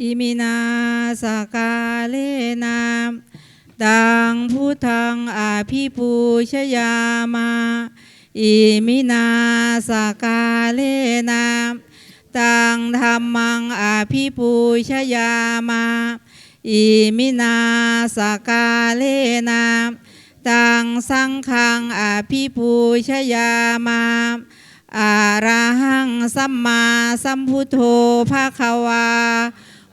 อิมินาสกาเลนาตังพุทธังอาภิปูชยามาอิมินาสกาเลนาตังธรรมังอาภิปูชยามาอิมินาสกาเลนาตังสังฆังอาภิปูชยามาอาระหังสัมมาสัมพุทโธภาควา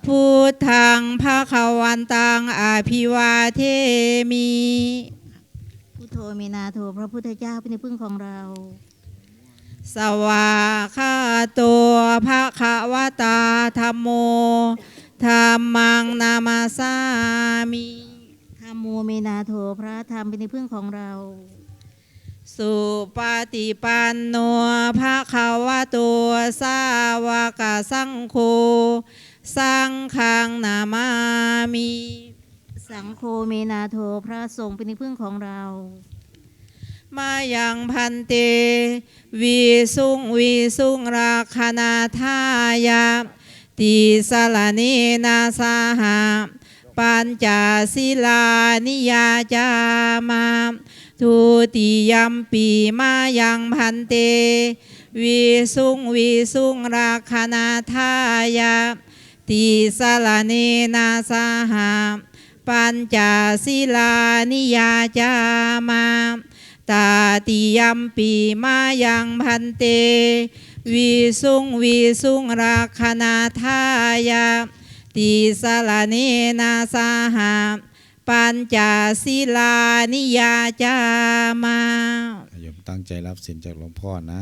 พุทธังภาควันตังอาภิวาเทมิพุทโธเมนาโธพระพุทธเจ้าเป็นที่พึ่งของเรา สวาคาตัวภาควตาธรรมโมธรรมังนามาสามิธรรมโมเมนาโธพระธรรมเป็นที่พึ่งของเรา สุปฏิปันโนภาควตัวสาวกสังโฆ สังฆังนามามิสังโฆเมนาโธพระสงฆ์เป็นที่พึ่งของเรา มายังพันเต วีสุงวีสุงราคณาทายาติสลานีนาสาหาปัญจศิลานิยาจามาทุติยัมปีมายังพันเต วีสุงวีสุงราคณาทายา ติสลานีนาสหาปัญจศิลานิยาจามาตาติยัมปีมายังพันเตวิสุงวิสุงราคณาทายาติสลาเนนาสหาปัญจศิลานิยาจามาโยมตั้งใจรับสินจากหลวงพ่อนะ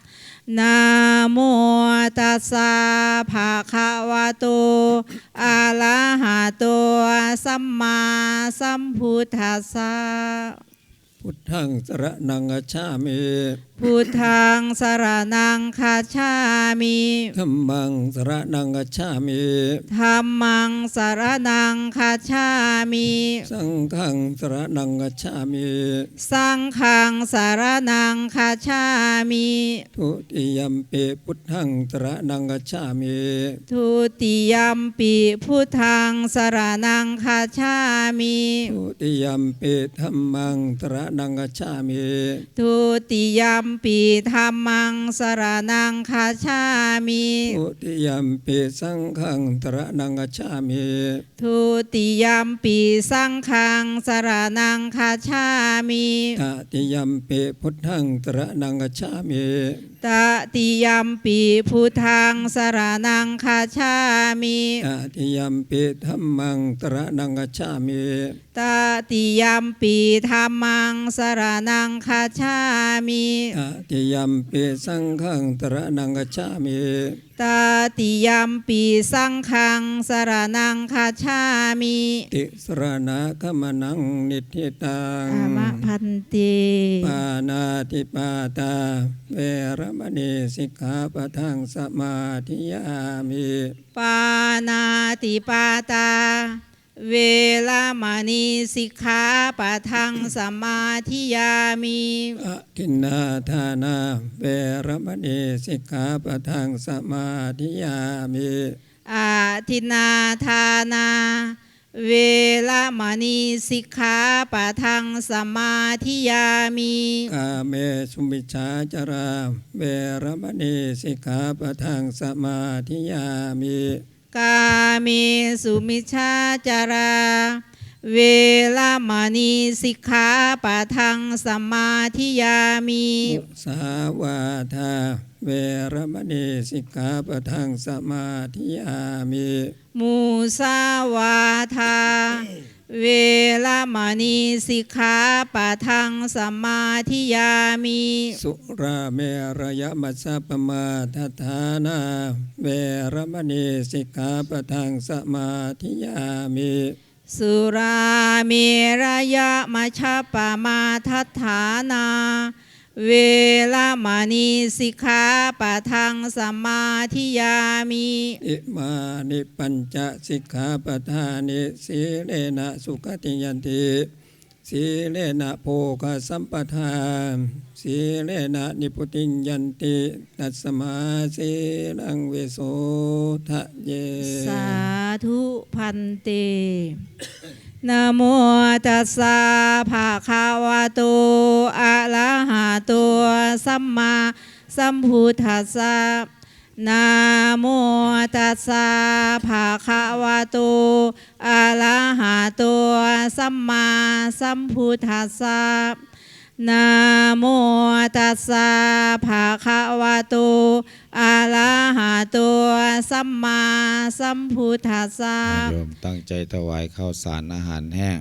นะโมตัสสะภะคะวะโตอะระหะโตสัมมาสัมพุทธัสสะพุทธังสระนังชามิ พุทธังสรนังคาชามิธัมมังสรนังกัจฉามิธัมมังสรนังคาชามิ สังฆังสรนังกัจฉามิ สังฆังสรนังคาชามิทุติยัมปิพุทธังสรนังกัจฉามิทุติยัมปิพุทธังสรนังคาชามิ ทุติยัมปิธัมมังสรนังกัจฉามิ ทุติยัมปีธรรมังสรนังคาชามิทุติยัมปิสังฆังสรนังกัจฉามิทุติยัมปีสังฆังสรนังคาชามิตติยัมปิพุทธังสรนังกัจฉามิ ตติยัมปีพุทธังสรนังคาชามิตติยัมปิธัมมังสรนังกัจฉามิตติยัมปีธรรมังสรนังคาชามิตติยัมปิสังฆังสรนังกัจฉามิตติยัมปีสังฆังสรนังคาชามิติสรณะขมนังนิทธิตังอามะพันติปานาติปาตาเวรมณีสิกขาปะทังสมาธิยามิปานาติปาตา เวลามณีสิกขาปะทังสมาธิยามิอะทินนาทานา เวรมณีสิกขาปะทังสมาธิยามิอาทินนาทานา เวลามณีสิกขาปะทังสมาธิยามิกาเมสุมิชฌาจาราเวรมณีสิกขาปะทังสมาธิยามิกาเมสุมิชฌาจาราเวลามณีสิกขาปะทังสมมาธิยามิมุสาวาทา เวรมณีสิกขาปะทังสมาธิยามิมูสาวาทา เวลามณีสิกขาปะทังสมมาธิยามิ สุราเมรยมัสสะปมาทัฏฐานา เวรมณีสิกขาปะทังสมาธิยามิสุราเมรยะมัชฌปปมาทัฏฐานา เวลามณีสิกขาปะทังสมมาธิยามิอิมานิปัญจสิกขาปทานิสีเลนะสุขติยันติสีเลนะโภคสัมปทาสีเลนะนิพุติยันติตัสมาสีลังเวโสทะเย สาธุพันเต นะโมตัสสะภะคะวะโตอะระหะโตสัมมาสัมพุทธัสสะนะโมตัสสะภะคะวะโตอะระหะโตสัมมาสัมพุทธัสสะนะโมตัสสะภะคะวะโตอะระหะโต สัมมาสัมพุทธัสสะโยมตั้งใจถวายข้าวสารอาหารแห้ง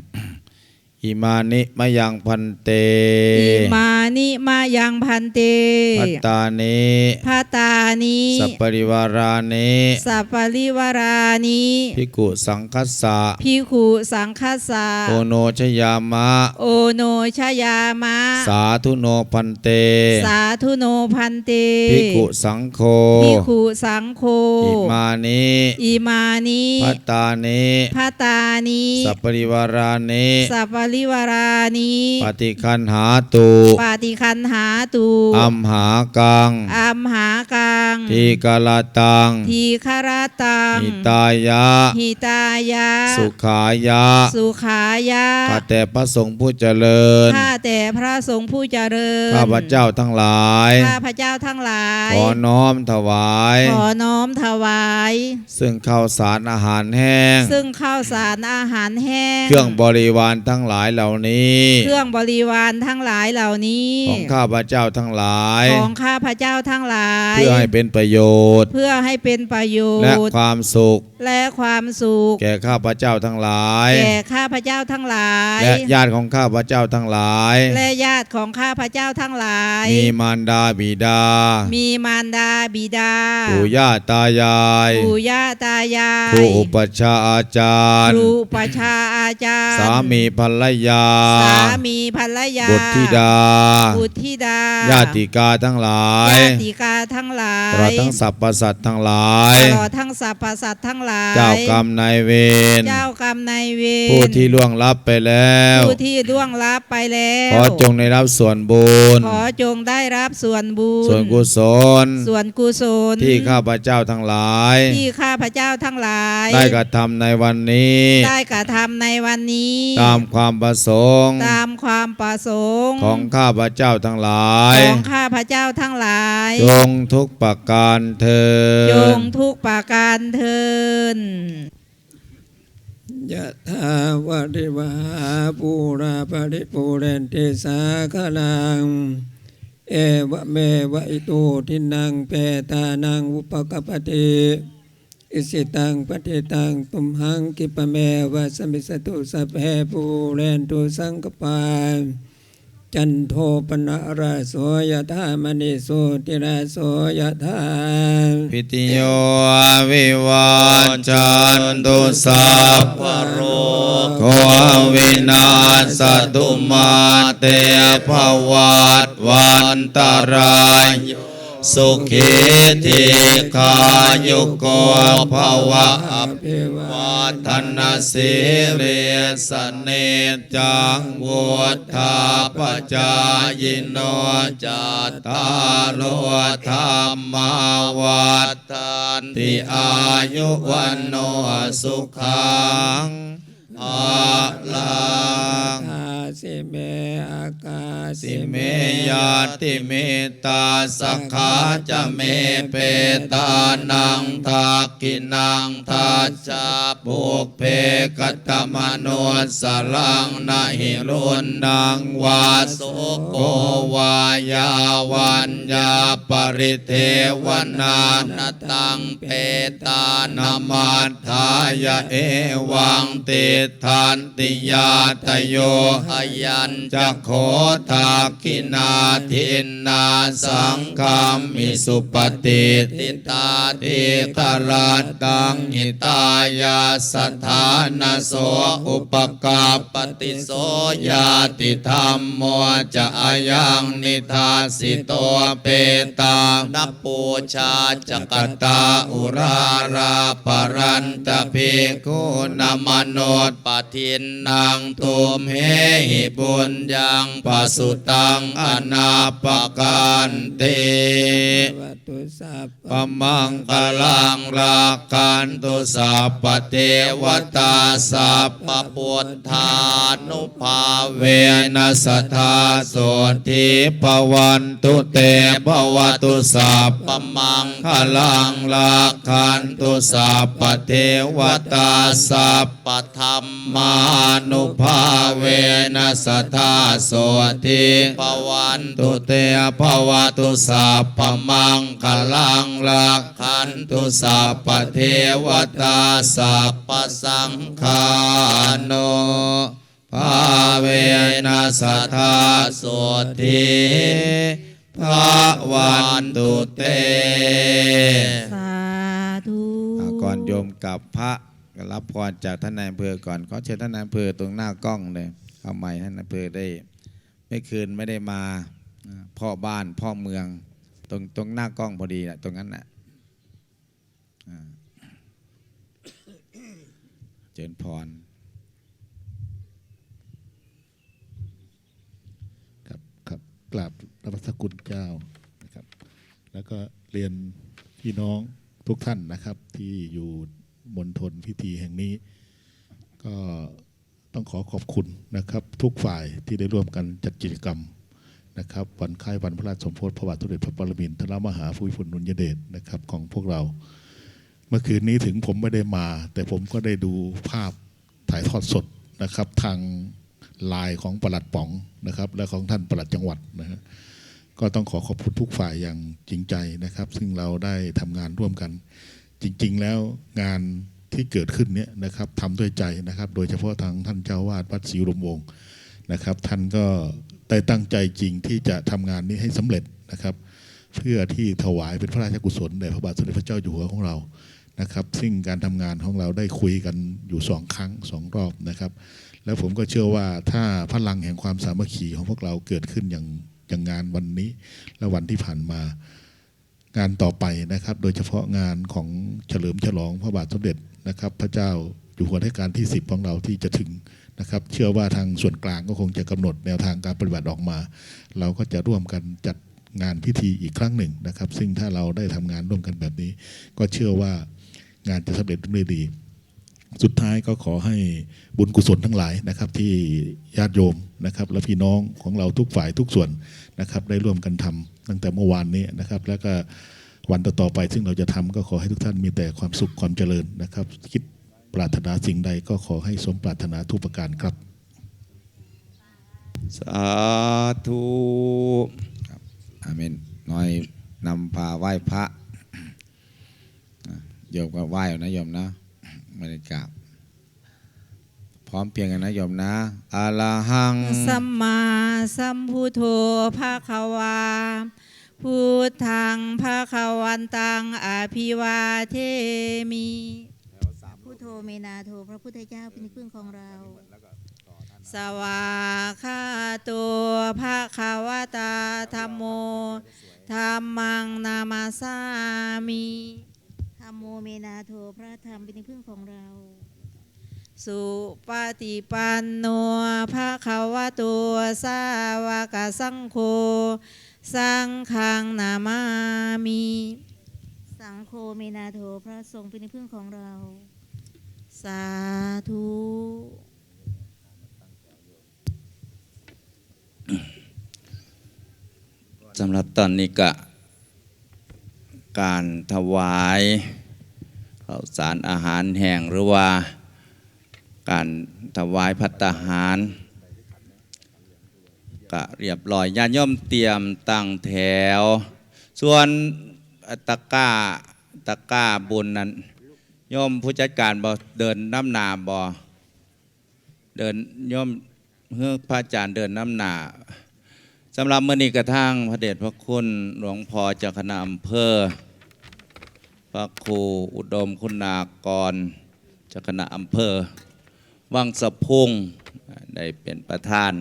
อิมานิมะยังพันเต อิมานิมายังพันเตพัตตานิพาตานิสัปปริวารานิสัพปริวารานิภิกขุสังคัสสะพิขุสังคสาโอโนชยามะ โอโนชยามะ สาธุโนพันเต สาธุโนพันเตภิกขุสังโฆพิขุสังโฆอิมานิอิมานิพัตตานิพาตานิสัปปริวารานิสัพปริวารานิปฏิคันหาตุปาติคันหาตุอัมหากังอัมหากั งทีกาลตังทีคารตังหิตายะหิตายะ สุขายะ สุขายะข้าแต่พระสงฆ์ผู้เจริญข้าแต่พระสงฆ์ผู้เจริญข้าพเจ้าทั้งหลายข้าพระเจ้าทั้งหลาย ขอน้อมถวาย ขอน้อมถวาย ซึ่งข้าวสารอาหารแห้ง ซึ่งข้าวสารอาหารแห้ง เครื่องบริวารทั้งหลายเหล่านี้ เครื่องบริวารทั้งหลายเหล่านี้ ของข้าพเจ้าทั้งหลาย ของข้าพระเจ้าทั้งหลาย เพื่อให้เป็นประโยชน์ เพื่อให้เป็นประโยและชน์ความสุข และความสุข แก่ข้าพเจ้าทั้งหลาย แก่ข้าพระเจ้าทั้งหลาย และญาติของข้าพเจ้าทั้งหลาย และญาติของข้าพระเจ้าทั้งหลาย มีมารดาบิดา มีมารดาบิดา ปู่ย่าตายายปู่ย่าตายายครูอุปชฌาย์อาจารคย์รูประชาอาจารย์ สามีภรรยา สามีภรรยา บุตรธิดา บุตรธิดา ญาติกาทั้งหลาย ญาติกาทั้งหลายตลอดทั้งสรรพสัตว์ทั้งหลายตลอดทั้งสรรพสัตว์ทั้งหลาย เจ้ากรรมนายเวรเจ้ากรรมนายเวรผู้ที่ล่วงลับไปแล้วผู้ที่ล่วงลับไปแล้วขอจงได้รับส่วนบุญขอจงได้รับส่วนบุญส่วนกุศลส่วนกุศลที่ข้าพเจ้าทั้งหลาย ที่ข้าพเจ้าทั้งหลาย ได้กระทำในวันนี้ ได้กระทำในวันนี้ ตามความประสงค์ ตามความประสงค์ ของข้าพเจ้าทั้งหลาย ของข้าพเจ้าทั้งหลาย จงทุกประการเธอจงทุกประการเทินยะถาวะริวหาปูราปริปูเรนติสาคลัง เอวะเมวะอิโตทินังเปตานังอุปกปปติอิสิตังปฏิตังตุมหังกิปะเมวะสมิสตุสพเพปูเรนตุสังกปา จันโทปนะราโสยธามณิโสติราโสยธาพิติโยวิวัจจันตุสัพพโรโควินาสตุมาเตภวัตวันตราย สุขีธิขายุโกภวะอภิวัฒนสิริสเนจังวุธาปจายโนจัตตารโลธรรมาวัฏันติอายุวันโนสุขังอาลัง สิเมอากาสิเมยาติเมตาสกขาจะเมเปตานังทากินังทัจจาปุเพกตมโนสลังนาหิรุนนังวาสุโกวายาวันยาปริเทวนานตังเปตานามาทายเอวังติทันติยาตโยหยันจะโคทากินาทินนาสังคามิสุปฏิติตาทิตราตังหิตายาสถานาโสอุปกาปฏิโสยาติธรรมโมจะอายังนิทาสิโตเปตานัปปูชาจักตาอุราราปรันตะภิกุนมโนดป ทินนางตุมเหหิบุญยังปัสุตังอนาปการเตวัตุสัพปมังกลังรากันตุสัพปเทวตาสัพปปุทธานุภาเวนัสธาโสทิปวันตุเตภวตุสัพปมังคลังรากันตุสัพปเทวตาสัพปธรรมานุภาเวนัสทธาโสทิปวันตุเตภวตุสัพปมังคลังราคันตุสัพปเทวตาสัพปสังฆาโนภาเวนัสทธาโสทิภาวันตุเต สาธุอ่าก่อนโยมกับพระก็ รับพรจากท่านนายอำเภอก่อนขอเชิญท่านนายอำเภอตรงหน้ากล้องเลยเอาใหม่ท่านนายอำเภอได้ไม่คืนไม่ได้มาพ่อบ้านพ่อเมือง ตรงตรงหน้ากล้องพอดีนะตรงนั้นนะอ่าเจริญพรครับครับกราบนมัสกุลเจ้านะครับ แล้วก็เรียนพี่น้องทุกท่านนะครับที่อยู่ มณฑลพิธีแห่งนี้ ก็ต้องขอขอบคุณนะครับ ทุกฝ่ายที่ได้ร่วมกันจัดกิจกรรมนะครับ วันคล้ายวันพระราชสมภพพระบาทสมเด็จพระปรมินทรมหาภูมิพลอดุลยเดชนะครับของพวกเรา เมื่อคืนนี้ถึงผมไม่ได้มา แต่ผมก็ได้ดูภาพถ่ายทอดสดนะครับ ทางไลน์ของปลัดป๋องนะครับ และของท่านปลัดจังหวัดนะฮะก็ต้องขอขอบคุณทุกฝ่ายอย่างจริงใจนะครับ ซึ่งเราได้ทำงานร่วมกัน จริง ๆ แล้วงานที่เกิดขึ้นเนี่ยนะครับทำด้วยใจนะครับ โดยเฉพาะทางท่านเจ้าวาดวัดศรีอุดมวงศ์นะครับ ท่านก็ได้ตั้งใจจริงที่จะทำงานนี้ให้สำเร็จนะครับ เพื่อที่ถวายเป็นพระราชกุศลแด่พระบาทสมเด็จพระเจ้าอยู่หัวของเรานะครับ ซึ่งการทำงานของเราได้คุยกันอยู่สองครั้งสองรอบนะครับ แล้วผมก็เชื่อว่าถ้าพลังแห่งความสามัคคีของพวกเราเกิดขึ้นอย่างอย่างงานวันนี้และวันที่ผ่านมา งานต่อไปนะครับ โดยเฉพาะงานของเฉลิมฉลองพระบาทสมเด็จนะครับ พระเจ้าอยู่หัวรัชกาลที่ 10 ของเราที่จะถึงนะครับ เชื่อว่าทางส่วนกลางก็คงจะกำหนดแนวทางการปฏิบัติออกมา เราก็จะร่วมกันจัดงานพิธีอีกครั้งหนึ่งนะครับ ซึ่งถ้าเราได้ทำงานร่วมกันแบบนี้ ก็เชื่อว่างานจะสำเร็จด้วยดี สุดท้ายก็ขอให้บุญกุศลทั้งหลายนะครับ ที่ญาติโยมนะครับ และพี่น้องของเราทุกฝ่ายทุกส่วนนะครับ ได้ร่วมกันทำตั้งแต่เมื่อวานนี้นะครับ แล้วก็วันต่อๆไป ซึ่งเราจะทำก็ขอให้ทุกท่านมีแต่ความสุขความเจริญนะครับ คิดปรารถนาสิ่งใดก็ขอให้สมปรารถนาทุกประการครับ สาธุครับอาเมนน้อยนำพาไหว้พระโยมก็ไหว้นะโยมนะ ไม่ได้กราบพร้อมเพรียงกันนะโยมนะอาลาหัง สัมมาสัมพุทโธภาควาพุทธังภาควันตังอภิวาเทมิพุทโธเมนาโทพระพุทธเจ้าเป็นที่พึ่งของเรา สวาคาตัวภาคาวตาธรรมโมธรรมังนามาสามิธรร มโมเมนาโทพระธรรมเป็นที่พึ่งของเรา สุปฏิปันโนภาคาวตัวสาวกสังโฆสังฆังนามามิสังโฆเมนาโทพระสงฆ์เป็นที่พึ่งของเรา สาธุสำหรับตอนนี้ก็การถวาย ข้าวสารอาหารแห้งหรือว่าการถวายพัตตาหารก็เรียบร้อยญาติโยมเตรียมตั้งแถว ส่วนตะก้าตะก้าบุญนั้นโยมผู้จัดการบ่เดินน้ำหนาบ่เดินโยมเฮือพระอาจารย์เดินน้ำหนาสำหรับมื่อนี้กระทั่งพระเดชพระคุณหลวงพ่อเจ้าคณะอำเภอ พระครูอุดมคุณากรจ้าคณะอำเภอ วังสะพุงได้เป็นประธาน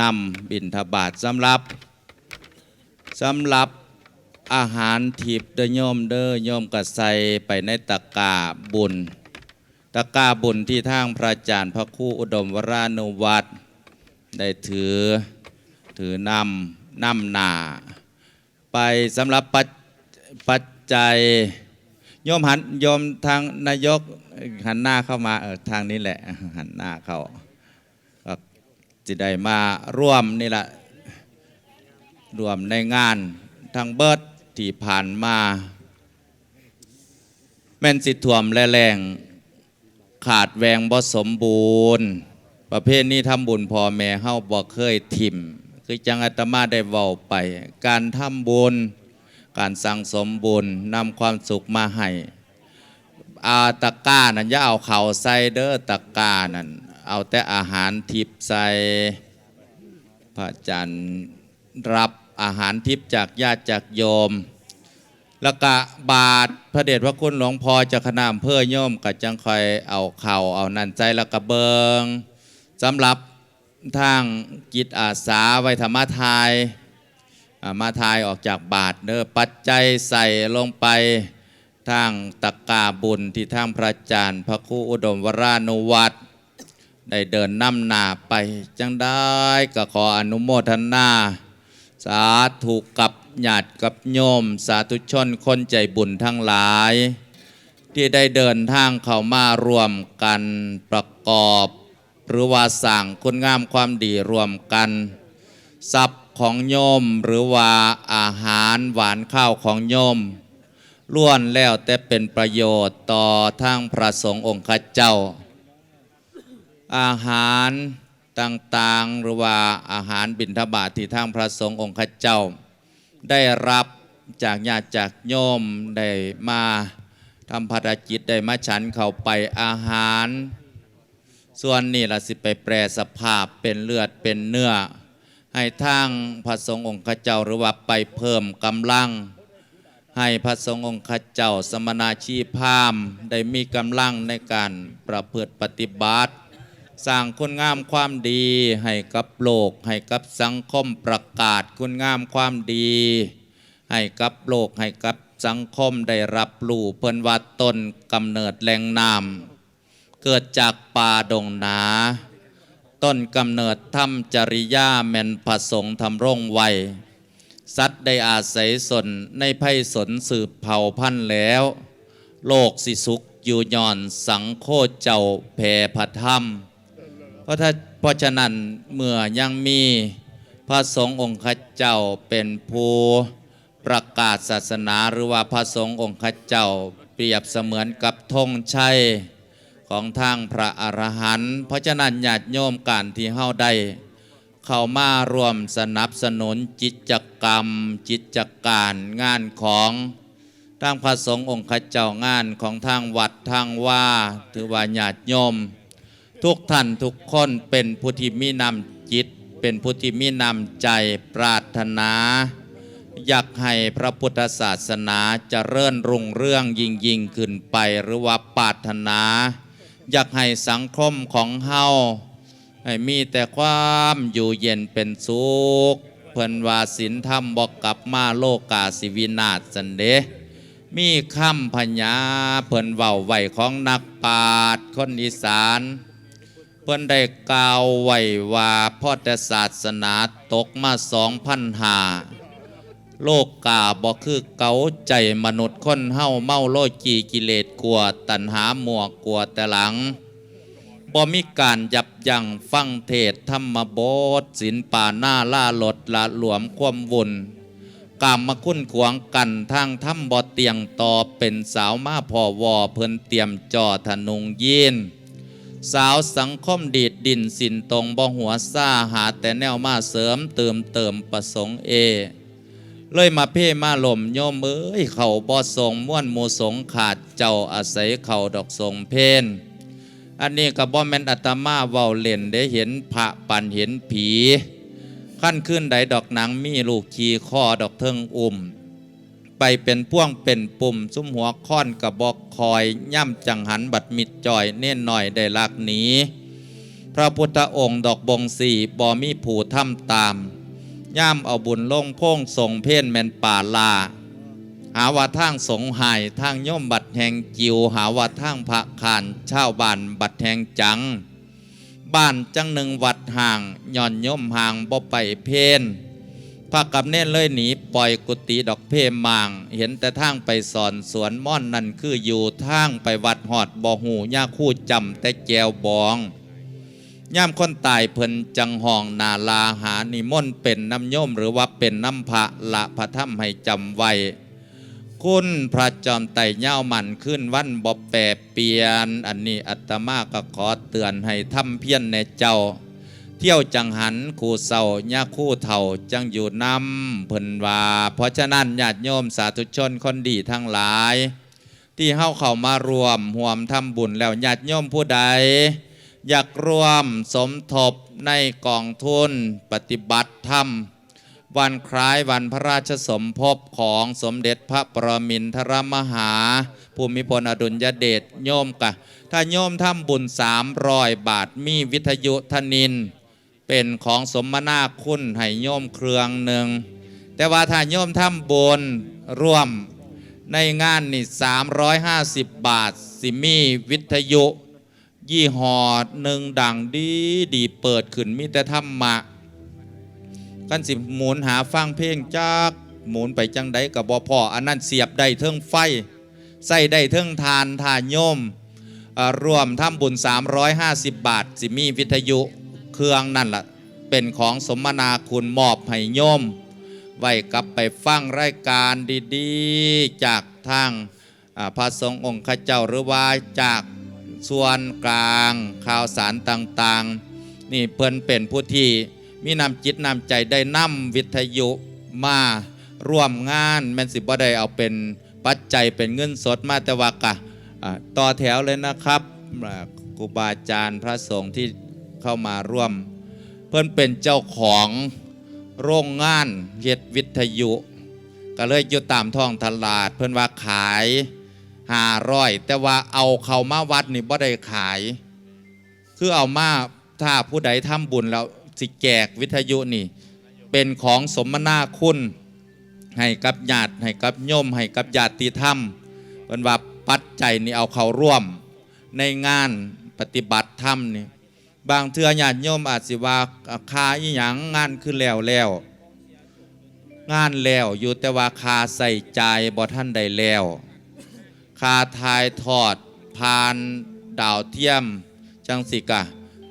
นำบิณฑบาตสำหรับสำหรับอาหารทิพย์เด้อโยมเด้อโยมกระใสไปในตะกาบุญ ตะกาบุญที่ทางพระอาจารย์พระครูอุดมวรานุวัตรได้ถือถือนำนำหนา ไปสำหรับปัจปัจ ใจยโยมหันโยมทางนายกหันหน้าเข้ามาเออทางนี้แหละ หันหน้าเข้าก็จะได้มาร่วมนี่แหละร่วมในงานทางเบิร์ดที่ผ่านมา แม่นสิถ่วมและแรงขาดแวงบ่สมบูรณ์ ประเภทนี้ทำบุญพ่อแม่เฮาบ่เคยทิมคือจังอาตมาได้เว้าไป การทำบุญ การสั่งสมบุญนำความสุขมาให้อาตะกร้านั่นอย่าเอาเข่าใส่เด้อตะกร้านั่นเอาแต่อาหารทิพใส่พระอาจารย์รับอาหารทิพจากญาติจากโยม แล้วก็บาทพระเดชพระคุณหลวงพ่อจากคณะอำเภอโยมก็จังคอยเอาเข่าเอานันใจแล้วก็เบิงสำหรับทางจิตอาสาไว้ธรรมทาย มาทายออกจากบาทเด้อปัจจัยใส่ลงไปทางตะกร้าบุญที่ทางพระจารย์พระครูอุดมวรานุวัตรได้เดินนำหนาไป จังได้ก็ขออนุโมทนา สาธุกับญาติกับโยม สาธุชนคนใจบุญทั้งหลาย ที่ได้เดินทางเข้ามารวมกันประกอบ หรือว่าสั่งคุณงามความดีรวมกันทรัพ ของโยมหรือว่าอาหารหวานข้าวของโยมล้วนแล้วแต่เป็นประโยชน์ต่อทางพระสงฆ์องค์ข้าเจ้า อาหารต่างๆหรือว่าอาหารบิณฑบาตที่ทางพระสงฆ์องค์ข้าเจ้า ได้รับจากญาติจากโยมได้มาทำภารกิจได้มาฉันเข้าไปอาหาร ส่วนนี้ละสิไปแปรสภาพเป็นเลือดเป็นเนื้อ ให้ทางพระสงฆ์องค์ข้าเจ้าหรือว่าไปเพิ่มกำลัง ให้พระสงฆ์องค์ข้าเจ้าสมณาชีพามได้มีกำลังในการประพฤติปฏิบัติ สร้างคุณงามความดีให้กับโลก ให้กับสังคมประกาศคุณงามความดี ให้กับโลกให้กับสังคมได้รับรู้เพิ่นว่าตนกำเนิดแหล่งน้ำเกิดจากป่าดงนา ต้นกำเนิดธรรมจริยาแม่นผสงทำร่งไวสัตว์ได้อาศัยสนในไพ่สนสืบเผ่าพันธุ์แล้ว โลกสิสุขอยู่ย่อนสังโคเจ้าแผ่พัธรรม เพราะถ้าเพราะฉะนั้นเมื่อยังมีพระสงฆ์องค์ขเจ้าเป็นผู้ประกาศศาสนาหรือว่าพระสงฆ์องค์ขเจ้าเปรียบเสมือนกับธงชัย ของทางพระอรหันต์เพราะฉะนั้นญาติโยมการที่เฮาได้เข้ามารวมสนับสนุนจิตจกรรม จิตจการงานของทางพระสงฆ์องค์ขเจ้างานของทางวัดทางว่าถือว่าญาติโยม ทุกท่านทุกคนเป็นผู้ที่มีนำจิต เป็นผู้ที่มีนำใจปรารถนา อยากให้พระพุทธศาสนาจเจริญรุ่งเรื่องยิ่งยิ่งขึ้นไปหรือว่าปรารถนา อยากให้สังคมของเฮาให้มีแต่ความอยู่เย็นเป็นสุขเพิ่นว่าศีลธรรมบอกกลับมาโลกาสิวินาศสันเดะมีคำพญาเพิ่นเว้าไหวของนักปราชญ์คนอีสาน เพิ่นได้กล่าวไว้ว่าพุทธศาสนาตกมาสองพันหา โลกกาบ่คือเกาใจมนุษย์คนเฮาเมาโลจีกิเลสกลัวตัณหาหมวกกลัวแต่หลังบ่มีการยับยั้งฟังเทศธรรมบทศินป่าหน้าล่าหลดละหลวมความวุ่นกามมาคุ้นขวางกันทางถ้ำบ่เตียงต่อเป็นสาวมาพ่อวอเพิ่นเตรียมจอธนุงยีนสาวสังคมดีดดินสินตรงบ่หัวซ่าหาแต่แนวมาเสริมเติมเติมประสงค์เอ เลยมาเพ่มาลมโยมเอ้ย เขาบ่ทรงม่วนหมูสงขาดเจ้าอาศัยเขาดอกทรงเพนอันนี้ก็บ่แมนอัตมาเว้าเล่นได้เห็นพระปันเห็นผี ขั้นขึ้นใดดอกหนังมีลูกขีข้อดอกเทิงอุ่ม ไปเป็นพ่วงเป็นปุ่มซุ้มหัวค้อนกระบอกคอยย่ำจังหันบัดมิดจอยเน่นหน่อยได้ลักหนีพระพุทธองค์ดอกบงสีบ่มีผู้ำตาม ย่ำเอาบุญลงพ่งส่งเพ่นแมนป่าลา หาว่าทางสงหายทางย่อมบัดแหงจิว หาว่าทางพระขานชาวบ้านบัดแหงจัง บ้านจังหนึ่งวัดห่างย่อนย่อมห่างบ่ไปเพนพระกับเน่นเลยหนีปล่อยกุฏิดอกเพมาง เห็นแต่ทางไปสอนสวนม่อนนั่นคืออยู่ทางไปวัดหอดบ่หูย่าคู่จำแต่แจวบอง ย่ามคนตายเพิ่นจังห้องนาลาหานิมนต์เป็นน้ำโยมหรือว่าเป็นน้ำพระละพระธรรมให้จำไว้ คุณพระจอมไต่เย้ามันขึ้นวันบอบแปรเปลี่ยน อันนี้อัตมาก็ขอเตือนให้ทำเพี้ยนในเจ้า เที่ยวจังหันคู่เศร้าญาคู่เถ่าจังอยู่นำเพิ่นว่า เพราะฉะนั้นญาติโยมสาธุชนคนดีทั้งหลาย ที่เฮาเข้ามารวมห่วมทำบุญแล้วญาติโยมผู้ใด อยากรวมสมทบในกองทุนปฏิบัติธรรม วันคล้ายวันพระราชสมภพของสมเด็จพระปรมินทรมหา ภูมิพลอดุลยเดชโยมกะ ถ้าโยมทำบุญสามรอยบาทมีวิทยุทนิน เป็นของสมนาคุณให้โยมเครืองหนึ่ง แต่ว่าถ้าโยมทำบุญร่วมในงานนี่350 บาท สิมีวิทยุ ยี่ห้อหนึ่งดังดีดีเปิดขึ้นมีแต่ธรรมะกันสิหมุนหาฟังเพลงจากหมุนไปจังใดกับบอพออันนั้นเสียบได้เทิงไฟ ใส่ได้เทิงทานทานโยมอ่อรวมทำบุญ 350 บาท สิมีวิทยุเครื่องนั่นละ่ะ เป็นของสมนาคุณมอบให้โยม ไว้กลับไปฟังรายการดีๆ จากทางพระสงฆ์องค์ข้าเจ้าหรือว่าจาก ส่วนกลางข่าวสารต่างๆ นี่เพิ่นเป็นผู้ที่มีนำจิตนำใจได้นำวิทยุมาร่วมงานแมนสิบ่ได้เอาเป็นปัจจัยเป็นเงินสดมาแต่ว่ากะอ่าต่อแถวเลยนะครับครูบาอาจารย์พระสงฆ์ที่เข้ามาร่วม เพื่อนเป็นเจ้าของโรงงานเฮ็ดวิทยุ ก็เลยอยู่ตามท้องตลาดเพื่อนว่าขาย หาร้อยแต่ว่าเอาเขามาวัดนี่บ่ได้ขาย คือเอามาถ้าผู้ใดทำบุญแล้วสิแจกวิทยุนี่ เป็นของสมนาคุณให้กับญาติให้กับโยมให้กับญาติธรรมเป็นว่าปัจจัยนี่เอาเขาร่วม ในงานปฏิบัติธรรมนี่บางเทือญาติโยมอาจสิว่าคาอีหยังงานคือแล้วแล้วงานแล้วอยู่แต่ว่าคาใส่ใจบ่ท่านใดแล้ว คาทายทอดผ่านดาวเทียม จังสิกะ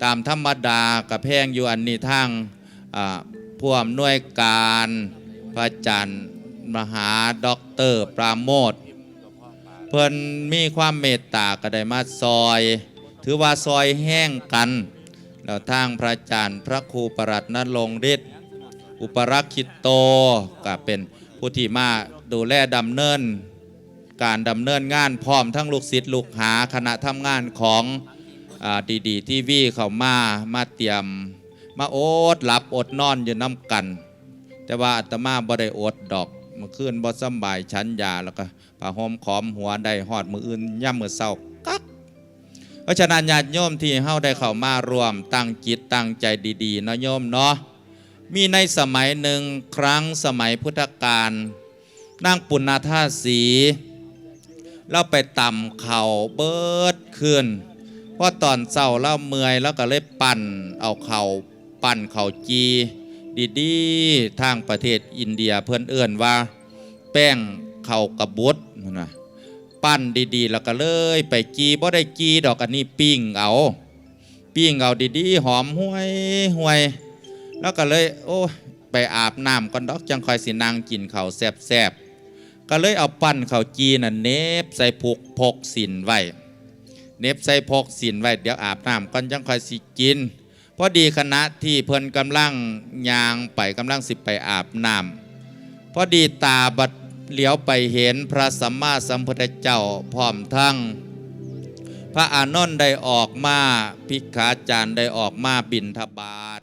ตามธรรมดากระแพงอยู่อันนี้ทางอ่าผู้อำนวยการพระจันทร์มหาด็อกเตอร์ปราโมทเพิ่นมีความเมตตาก็ได้มาซอย ถือว่าซอยแห้งกันแล้วทางพระอาจารย์พระครูประหลัดนรงฤทธิ์อุปรักขิตโตก็เป็นผู้ที่มาดูแลดำเนิน การดำเนินงานพร้อมทั้งลูกศิษย์ลูกหาคณะทำงานของอดีดีทีวีเขามามาเตรียม มาโอดหลับอดนอนอยู่น้ำกัน แต่ว่าอาตมาบ่ได้อดดอกเมื่อคืนบ่สบายชั้นยาแล้วก็ผ้าห่มขอมหัวได้หอดมืออื่นย่ำมือเศร้ากักเพราะฉะนั้นญาติโยมที่เฮาได้เข้ามารวมตั้งจิตตั้งใจดีๆนาะโยมเนาะมีในสมัยหนึ่งครั้งสมัยพุทธกาลนางปุณณธาสี เราไปต่ำเข่าเบิดขึ้นเพราะตอนเศร้าเราเมื่อยแล้วก็เลยปั่นเอาเข่าปั่นเข่าจีดีๆทางประเทศอินเดียเพื่อนเอื่นว่า แป้งเข่ากระบุดนะปั้นดีๆ แล้วก็เลยไปจีบ่ได้จีดอกอันนี้ปิ้งเอาปิ้งเอาดีๆ หอมห้วยห้วย แล้วก็เลย โอ้ไปอาบน้ำก่อนดอกจังคอยสินางกินเข้าแซบ ก็เลยเอาปั้นข้าวจีน่ะเนบใส่พกพกสินไว้เนบใส่พกสินไว้เดี๋ยวอาบน้ำก่อนจังคอยสิกินพอดีคณะที่เพิ่นกำลังยางไปกำลังสิไปอาบน้ำพอดีตาบัดเหลียวไปเห็นพระสัมมาสัมพุทธเจ้าพร้อมทั้งพระอานนท์ได้ออกมาพิกขาจารย์ได้ออกมาบินทบาท